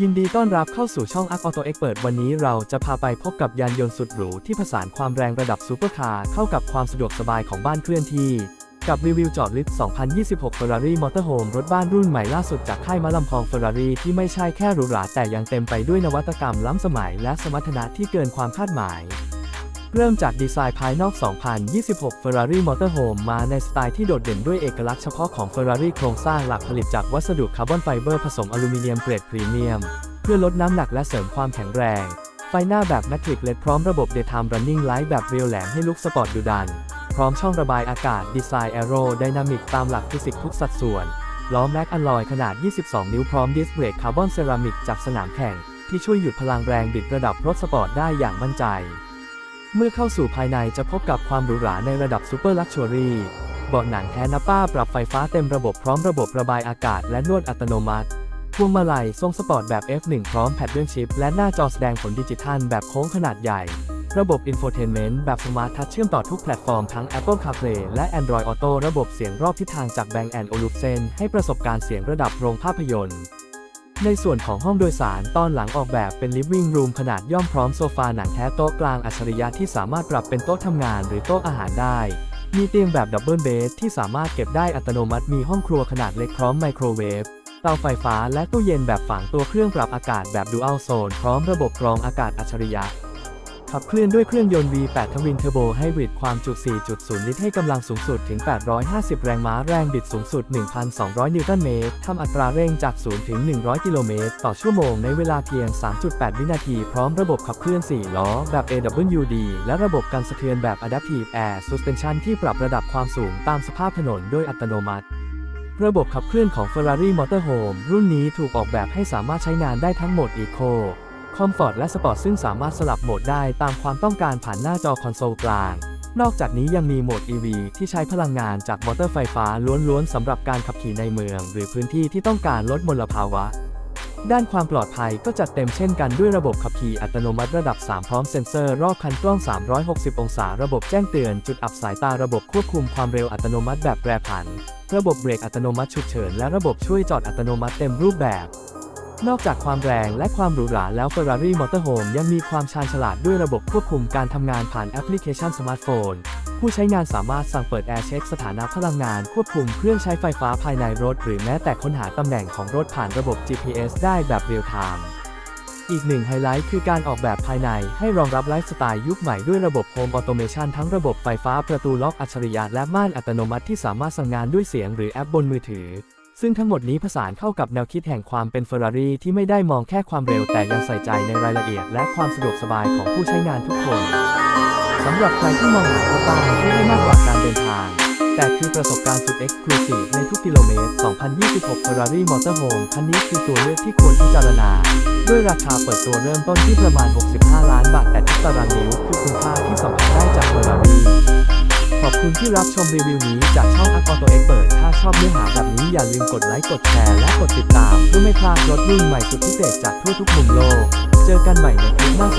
ยินดีต้อนรับเข้าสู่ช่อง Arc Auto Expert วันนี้เราจะพาไปพบกับยานยนต์สุดหรูที่ผสานความแรงระดับซูเปอร์คาร์เข้ากับความสะดวกสบายของบ้านเคลื่อนที่ กับรีวิวจอดลิฟต์ 2026 Ferrari Motorhome รถบ้านรุ่นใหม่ล่าสุดจากค่ายมะลำพอง Ferrari ที่ไม่ใช่แค่หรูหราแต่ยังเต็มไปด้วยนวัตกรรมล้ำสมัยและสมรรถนะที่เกินความคาดหมาย เริ่มจากดีไซน์ภายนอก 2026 Ferrari Motorhome มาในสไตล์ที่โดดเด่นด้วยเอกลักษณ์เฉพาะของ Ferrari โครงสร้างหลักผลิตจากวัสดุคาร์บอนไฟเบอร์ผสมอลูมิเนียมเกรดพรีเมียม เพื่อลดน้ำหนักและเสริมความแข็งแรง ไฟหน้าแบบแมทริกเลดพร้อมระบบ Daytime Running Light แบบเรียวแหลมให้ลุกสปอร์ตดุดัน พร้อมช่องระบายอากาศดีไซน์แอโรไดนามิกตามหลักฟิสิกส์ทุกสัดส่วน ล้อแม็กอลลอยขนาด 22 นิ้วพร้อมดิสเบรกคาร์บอนเซรามิกจากสนามแข่งที่ช่วยหยุดพลังแรงบิดระดับรถสปอร์ตได้อย่างมั่นใจ เมื่อเข้าสู่ภายในจะพบกับความหรูหราในระดับซูเปอร์ลักชัวรี่เบาะหนังแท้นับป้าปรับไฟฟ้าเต็มระบบพร้อมระบบระบายอากาศและนวดอัตโนมัติพวงมาลัยทรงสปอร์ตแบบ F1 พร้อมแพดเดิลชิปและหน้าจอแสดงผลดิจิทัลแบบโค้งขนาดใหญ่ ระบบ Infotainment แบบสมาร์ททัชเชื่อมต่อทุกแพลตฟอร์มทั้ง Apple CarPlay และ Android Auto ระบบเสียงรอบทิศทางจาก Bang Olufsen ให้ประสบการณ์เสียงระดับโรงภาพยนตร์ ในส่วนของห้องโดยสารตอนหลังออกแบบเป็น living room ขนาดย่อมพร้อมโซฟาหนังแท้โต๊ะกลางอัจฉริยะที่สามารถปรับเป็นโต๊ะทำงานหรือโต๊ะอาหารได้ มีเตียงแบบดับเบิลเบดที่สามารถเก็บได้อัตโนมัติมีห้องครัวขนาดเล็กพร้อมไมโครเวฟเตาไฟฟ้าและตู้เย็นแบบฝังตัวเครื่องปรับอากาศแบบ Dual Zone พร้อมระบบกรองอากาศอัจฉริยะ ขับเคลื่อนด้วยเครื่องยนต์ V8 ทวินเทอร์โบไฮบริดความจุ 4.0 ลิตรให้กำลังสูงสุดถึง 850 แรงม้า แรงบิดสูงสุด 1,200 นิวตันเมตร ทำอัตราเร่งจาก 0 ถึง 100 กิโลเมตร ต่อชั่วโมงในเวลาเพียง 3.8 วินาที พร้อมระบบขับเคลื่อน 4 ล้อ แบบ AWD และระบบกันสะเทือนแบบ Adaptive Air Suspension ที่ปรับระดับความสูงตามสภาพถนนโดยอัตโนมัติระบบขับเคลื่อนของ Ferrari Motorhome รุ่นนี้ถูกออกแบบให้สามารถใช้งานได้ทั้งโหมด Eco Comfort และ Sport ซึ่งสามารถสลับโหมดได้ตามความต้องการผ่านหน้าจอคอนโซลกลาง นอกจากนี้ยังมีโหมด EV ที่ใช้พลังงานจากมอเตอร์ไฟฟ้าล้วนๆสำหรับการขับขี่ในเมือง หรือพื้นที่ที่ต้องการลดมลภาวะ ด้านความปลอดภัยก็จัดเต็มเช่นกันด้วยระบบขับขี่อัตโนมัติระดับ 3 พร้อมเซ็นเซอร์รอบคันกล้อง 360 องศา ระบบแจ้งเตือน จุดอับสายตาระบบควบคุมความเร็วอัตโนมัติแบบแปรผัน ระบบเบรกอัตโนมัติฉุกเฉินและระบบช่วยจอดอัตโนมัติเต็มรูปแบบ นอกจากความแรงและความหรูหราแล้ว Ferrari Motorhome ยังมีความชาญฉลาดด้วยระบบควบคุมการทำงานผ่านแอปพลิเคชันสมาร์ทโฟน ผู้ใช้งานสามารถสั่งเปิดแอร์เช็คสถานะพลังงาน ควบคุมเครื่องใช้ไฟฟ้าภายในรถ หรือแม้แต่ค้นหาตำแหน่งของรถผ่านระบบ GPS ได้แบบเรียลไทม์อีกหนึ่งไฮไลท์คือการออกแบบภายในให้รองรับไลฟ์สไตล์ยุคใหม่ด้วยระบบโฮมออโตเมชันทั้งระบบไฟฟ้าประตูล็อกอัจฉริยะและม่านอัตโนมัติที่สามารถสั่งงานด้วยเสียงหรือแอปบนมือถือ ซึ่งทั้งหมดนี้ผสานเข้ากับแนวคิดแห่งความเป็น Ferrari ที่ไม่ได้มองแค่ความเร็วแต่ยังใส่ใจในรายละเอียด และความสะดวกสบายของผู้ใช้งานทุกคนสำหรับใครที่มองหารถบ้านที่ได้มากกว่าการเดินทาง แต่คือประสบการณ์สุดเอ็กซ์คลูซีฟในทุกกิโลเมตร 2026 Ferrari Motorhome คันนี้คือตัวเลือกที่ควรพิจารณา ด้วยราคาเปิดตัวเริ่มต้นที่ประมาณ 65 ล้านบาท แต่ทุกตารางนิ้วคือคุณค่าที่สัมผัสได้จาก Ferrari ขอบคุณที่รับชมรีวิวนี้จากช่อง a ั Auto Expert ถ้า ชอบเนื้อหาแบบนี้อย่าลืมกดไลค์กดแชร์และกดติดตามเพื่อไม่พลาดรถรุ่นใหม่สุดพิเศษจากทั่วทุกมุมโลก เจอกันใหม่ในคลิปหน้าส